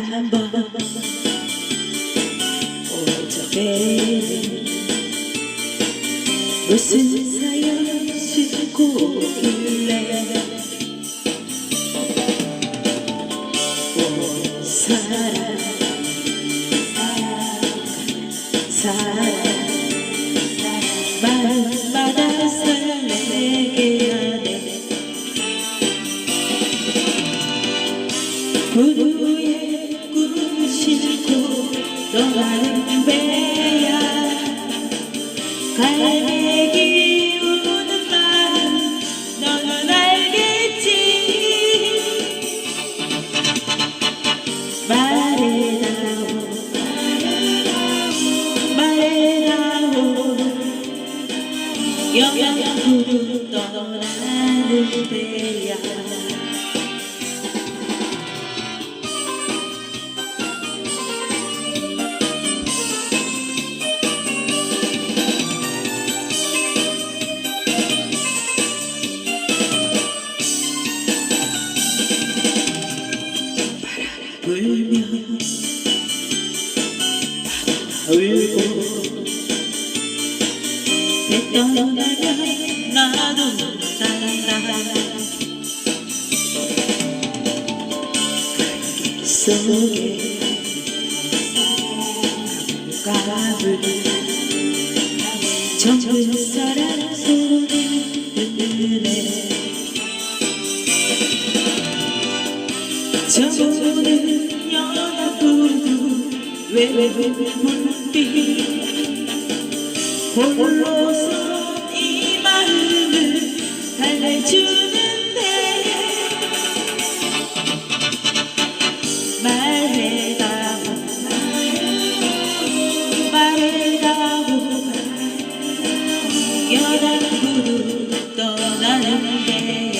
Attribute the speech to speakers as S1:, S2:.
S1: 한번 오전에 무슨 사연 싣고 오길래 온 사람 사람 마음마다 사랑 내게 하네 떠나는 배야. 갈매기 우는 마음 너는 알겠지. 말해다오 말해다오 영영으로 떠나는 배야 울며 울고 배 떠나면 나도 따라 속에 가불 정든 사랑 손을 흔드네 저는 외문빛 홀로서 이 마음을 달래주는데 말해가고 말해가고 여단구로 떠나는데